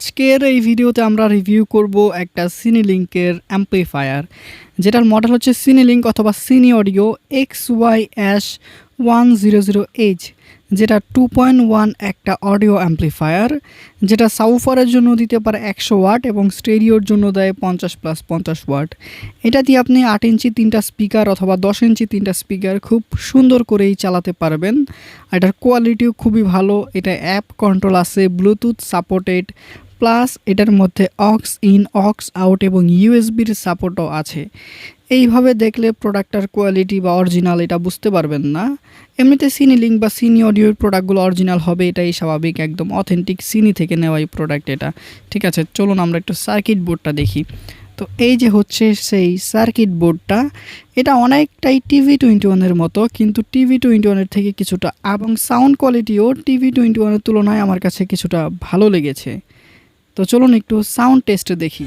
আজকের এই ভিডিওতে আমরা রিভিউ করব একটা সিনিলিঙ্কের অ্যাম্পলিফায়ার যেটার মডেল হচ্ছে সিনিলিঙ্ক অথবা সিনি অডিও এক্স ওয়াই অ্যাশ ওয়ান জিরো জিরো এইচ যেটা টু পয়েন্ট ওয়ান একটা অডিও অ্যাম্পলিফায়ার যেটা সাউফারের জন্য দিতে পারে একশো ওয়াট এবং স্টেরিওর জন্য দেয় পঞ্চাশ প্লাস পঞ্চাশ ওয়াট। এটা দিয়ে আপনি আট ইঞ্চি তিনটা স্পিকার অথবা দশ ইঞ্চি তিনটা স্পিকার খুব সুন্দর করেই চালাতে পারবেন। এটার কোয়ালিটিও খুবই ভালো, এটা অ্যাপ কন্ট্রোল আছে ব্লুটুথ সাপোর্টেড প্লাস এটার মধ্যে অক্স, ইন, অক্স, আউট এবং ইউএসবির সাপোর্টও আছে। এইভাবে দেখলে প্রোডাক্টটার কোয়ালিটি বা অরিজিনাল এটা বুঝতে পারবেন না। এমনিতে সিনি লিঙ্ক বা সিনি অডিওর প্রোডাক্টগুলো অরিজিনাল হবে, এটাই স্বাভাবিক, একদম অথেন্টিক সিনি থেকে নেওয়া এই প্রোডাক্ট এটা। ঠিক আছে, চলুন আমরা একটু সার্কিট বোর্ডটা দেখি। তো এই যে হচ্ছে সেই সার্কিট বোর্ডটা এটা অনেকটাই টিভি টোয়েন্টি ওয়ানের মতো, কিন্তু টিভি টোয়েন্টি ওয়ানের থেকে কিছুটা, এবং সাউন্ড কোয়ালিটিও টিভি টোয়েন্টি ওয়ানের তুলনায় আমার কাছে কিছুটা ভালো লেগেছে। তো চলুন একটু সাউন্ড টেস্টে দেখি।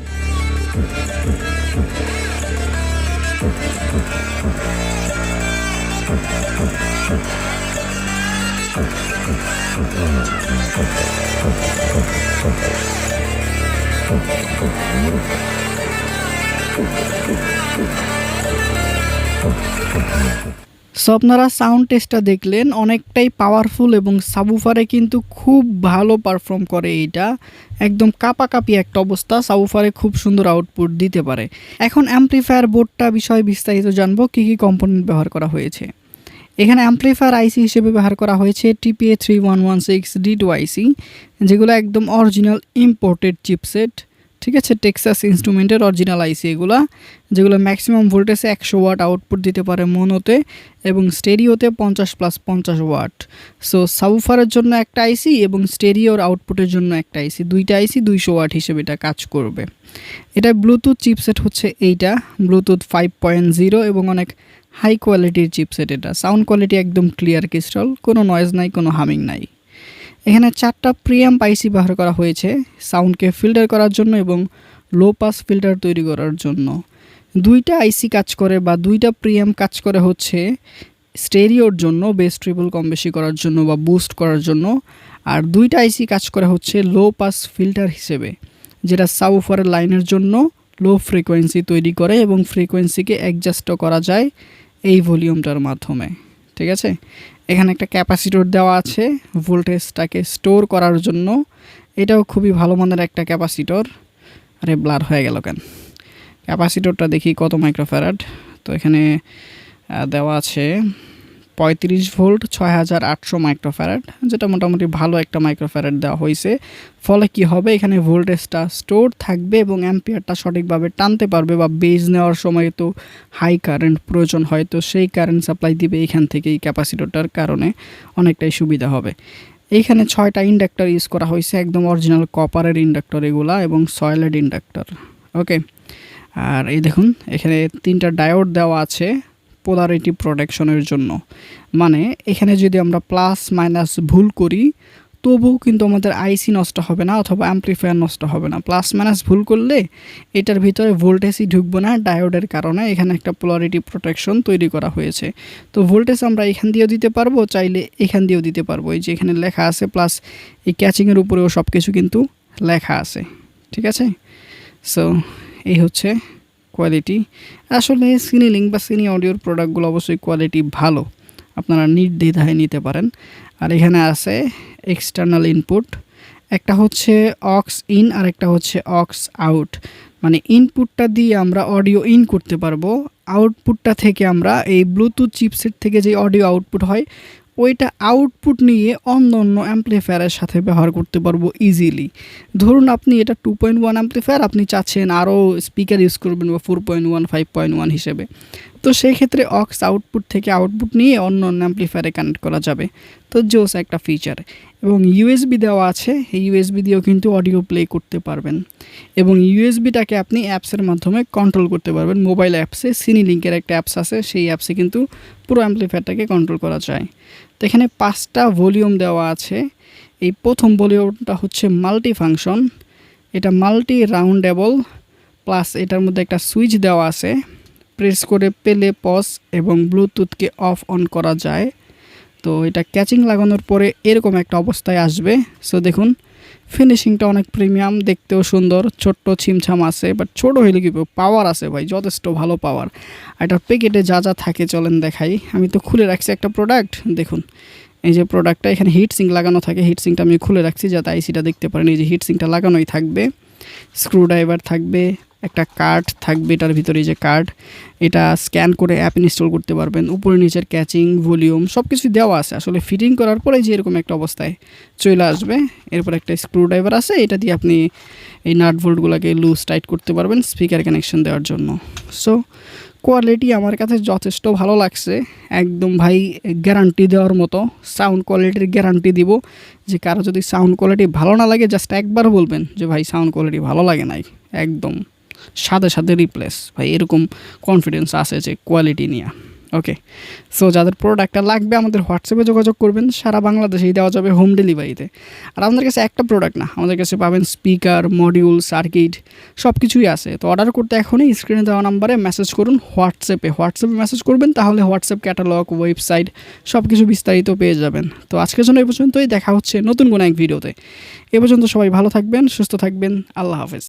সো আপনারা সাউন্ড টেস্টটা দেখলেন, অনেকটাই পাওয়ারফুল এবং সাবুফারে কিন্তু খুব ভালো পারফর্ম করে এইটা। একদম কাপাকাপি একটা অবস্থা সাবুফারে খুব সুন্দর আউটপুট দিতে পারে। এখন অ্যাম্পলিফায়ার বোর্ডটা বিষয়ে বিস্তারিত জানব, কী কী কম্পোনেন্ট ব্যবহার করা হয়েছে। এখানে অ্যাম্পলিফায়ার আইসি হিসেবে ব্যবহার করা হয়েছে TPA three one one six D two IC যেগুলো একদম অরিজিনাল ইম্পোর্টেড চিপসেট ঠিক আছে? টেক্সাস ইনস্ট্রুমেন্টের অরিজিনাল আইসি এগুলো, যেগুলো ম্যাক্সিমাম ভোল্টেজে একশো ওয়াট আউটপুট দিতে পারে মনোতে এবং স্টেরিওতে পঞ্চাশ প্লাস পঞ্চাশ ওয়াট সো সাউফারের জন্য একটা আইসি এবং স্টেরিওর আউটপুটের জন্য একটা আইসি দুইটা আইসি দুইশো ওয়াট হিসেবে এটা কাজ করবে। এটা ব্লুটুথ চিপসেট হচ্ছে এইটা ব্লুটুথ ফাইভ পয়েন্ট জিরো এবং অনেক হাই কোয়ালিটির চিপসেট এটা। সাউন্ড কোয়ালিটি একদম ক্লিয়ার ক্রিস্টাল কোনো নয়েজ নাই, কোনো হামিং নাই। এখানে চারটা প্রিয়াম আইসি ব্যবহার করা হয়েছে সাউন্ডকে ফিল্টার করার জন্য এবং লো পাস ফিল্টার তৈরি করার জন্য। দুইটা আইসি কাজ করে বা দুইটা প্রিয়াম কাজ করে হচ্ছে স্টেরিওর জন্য বেস ট্রিপল কম বেশি করার জন্য বা বুস্ট করার জন্য। আর দুইটা আইসি কাজ করে হচ্ছে লো পাস ফিল্টার হিসেবে, যেটা সাবউফারের লাইনের জন্য লো ফ্রিকোয়েন্সি তৈরি করে এবং ফ্রিকোয়েন্সিকে অ্যাডজাস্টও করা যায় এই ভলিউমটার মাধ্যমে। ঠিক আছে? এখানে একটা ক্যাপাসিটর দেওয়া আছে। ভোল্টেজটাকে স্টোর করার জন্য। এটাও খুবই ভালো মানের একটা ক্যাপাসিটর আরে ব্লার হয়ে গেল কেন? ক্যাপাসিটরটা দেখি কত মাইক্রোফ্যারাড তো এখানে দেওয়া আছে পঁয়ত্রিশ ভোল্ট, ছয় হাজার আটশো মাইক্রোফ্যারাড যেটা মোটামুটি ভালো একটা মাইক্রোফ্যারাড দেওয়া হয়েছে। ফলে কি হবে? এখানে ভোল্টেজটা স্টোর থাকবে এবং অ্যাম্পিয়ারটা সঠিকভাবে টানতে পারবে বা বেজ নেওয়ার সময় তো হাই কারেন্ট প্রয়োজন হয়, তো সেই কারেন্ট সাপ্লাই দিবে এখান থেকে এই ক্যাপাসিটরটার কারণে অনেকটাই সুবিধা হবে। এইখানে ছয়টা ইন্ডাক্টর ইউজ করা হয়েছে, একদম অরিজিনাল কপারের ইন্ডাক্টর এগুলা এবং সয়েলেড ইন্ডাক্টর, ওকে? আর এই দেখুন, এখানে তিনটা ডায়োড দেওয়া আছে। পোলারিটি প্রোটেকশনের জন্য। মানে এখানে যদি আমরা প্লাস মাইনাস ভুল করি, তবুও কিন্তু আমাদের আইসি নষ্ট হবে না অথবা অ্যাম্পলিফায়ার নষ্ট হবে না। প্লাস মাইনাস ভুল করলে এটার ভিতরে ভোল্টেজই ঢুকবে না ডায়োডের কারণে। এখানে একটা পোলারিটি প্রোটেকশন তৈরি করা হয়েছে। তো ভোল্টেজ আমরা এখান দিয়েও দিতে পারব, চাইলে এখান দিয়েও দিতে পারব। এই যে এখানে লেখা আছে প্লাস এই ক্যাচিংয়ের উপরেও সব কিছু কিন্তু লেখা আছে। ঠিক আছে? সো এই হচ্ছে কোয়ালিটি আসলে সিনি লিঙ্ক বা সিনি অডিওর প্রোডাক্টগুলো অবশ্যই কোয়ালিটি ভালো। আপনারা নির্দ্বিধায় নিতে পারেন। আর এখানে আছে এক্সটার্নাল ইনপুট একটা হচ্ছে অক্স ইন আর একটা হচ্ছে অক্স আউট মানে ইনপুটটা দিয়ে আমরা অডিও ইন করতে পারব। আউটপুটটা থেকে আমরা এই ব্লুটুথ চিপসেট থেকে যে অডিও আউটপুট হয় ওইটা আউটপুট নিয়ে অন্য অন্য অ্যাম্প্লিফায়ারের সাথে ব্যবহার করতে পারব ইজিলি ধরুন আপনি এটা টু পয়েন্ট ওয়ান অ্যাম্প্লিফায়ার আপনি চাচ্ছেন আরও স্পিকার ইউজ করবেন বা four point one five point one হিসেবে। তো সেই ক্ষেত্রে অক্স আউটপুট থেকে আউটপুট নিয়ে অন্য অন্য অ্যাম্পলিফায়ারে কানেক্ট করা যাবে। তো জোস একটা ফিচার এবং ইউএসবি দেওয়া আছে। এই ইউএসবি দিয়েও কিন্তু অডিও প্লে করতে পারবেন এবং ইউএসবিটাকে আপনি অ্যাপসের মাধ্যমে কন্ট্রোল করতে পারবেন। মোবাইল অ্যাপসে সিনি লিঙ্কের একটা অ্যাপস আছে, সেই অ্যাপসে কিন্তু পুরো অ্যাম্পলিফায়ারটাকে কন্ট্রোল করা যায়। তো এখানে পাঁচটা ভলিউম দেওয়া আছে। এই প্রথম ভলিউমটা হচ্ছে মাল্টি ফাংশন এটা মাল্টি রাউন্ডেবল প্লাস এটার মধ্যে একটা সুইচ দেওয়া আছে। প্রেস করে পেলে পজ এবং ব্লুটুথকে অফ অন করা যায়। তো এটা ক্যাচিং লাগানোর পরে এরকম একটা অবস্থায় আসবে। সো দেখুন, ফিনিশিংটা অনেক প্রিমিয়াম, দেখতেও সুন্দর, ছোট্ট ছিমছাম আছে, বাট ছোট হইলে কি পাওয়ার আছে ভাই, যথেষ্ট ভালো পাওয়ার। এটার প্যাকেটে যা যা থাকে চলেন দেখাই। আমি তো খুলে রাখছি একটা প্রোডাক্ট দেখুন, এই যে প্রোডাক্টটা এখানে হিট সিং লাগানো থাকে। হিট সিংটা আমি খুলে রাখছি যাতে আইসিটা দেখতে পারেন। এই যে হিট সিংটা লাগানোই থাকবে। স্ক্রু ড্রাইভার থাকবে। একটা কার্ড থাকবে, এটার ভিতরে যে কার্ড এটা স্ক্যান করে অ্যাপ ইনস্টল করতে পারবেন। উপরে নিচের ক্যাচিং ভলিউম সব কিছু দেওয়া আছে। আসলে ফিটিং করার পরে যে এরকম একটা অবস্থায় চলে আসবে, এরপর একটা স্ক্রু ড্রাইভার আছে, এটা দিয়ে আপনি এই নাট ভোল্টগুলোকে লুজ টাইট করতে পারবেন স্পিকার কানেকশন দেওয়ার জন্য। সো কোয়ালিটি আমার কাছে যথেষ্ট ভালো লাগছে। একদম ভাই গ্যারান্টি দেওয়ার মতো সাউন্ড কোয়ালিটির গ্যারান্টি দিব যে কারও যদি সাউন্ড কোয়ালিটি ভালো না লাগে জাস্ট একবার বলবেন যে ভাই সাউন্ড কোয়ালিটি ভালো লাগে নাই। একদম। সাথে সাথে রিপ্লেস ভাই, এরকম কনফিডেন্স আছে যে কোয়ালিটি নিয়ে। ওকে সো যাদের প্রোডাক্টটা লাগবে আমাদের হোয়াটসঅ্যাপে যোগাযোগ করবেন। সারা বাংলাদেশেই দেওয়া যাবে হোম ডেলিভারিতে আর আমাদের কাছে একটা প্রোডাক্ট না, আমাদের কাছে পাবেন স্পিকার মডিউল সার্কিট সব কিছুই আছে। তো অর্ডার করতে এখনই স্ক্রিনে দেওয়া নাম্বারে মেসেজ করুন হোয়াটসঅ্যাপে হোয়াটসঅ্যাপে মেসেজ করবেন, তাহলে হোয়াটসঅ্যাপ ক্যাটালগ ওয়েবসাইট সব কিছু বিস্তারিত পেয়ে যাবেন। তো আজকের জন্য এই পর্যন্তই, দেখা হচ্ছে নতুন কোনো এক ভিডিওতে এ পর্যন্ত সবাই ভালো থাকবেন, সুস্থ থাকবেন, আল্লাহ হাফেজ।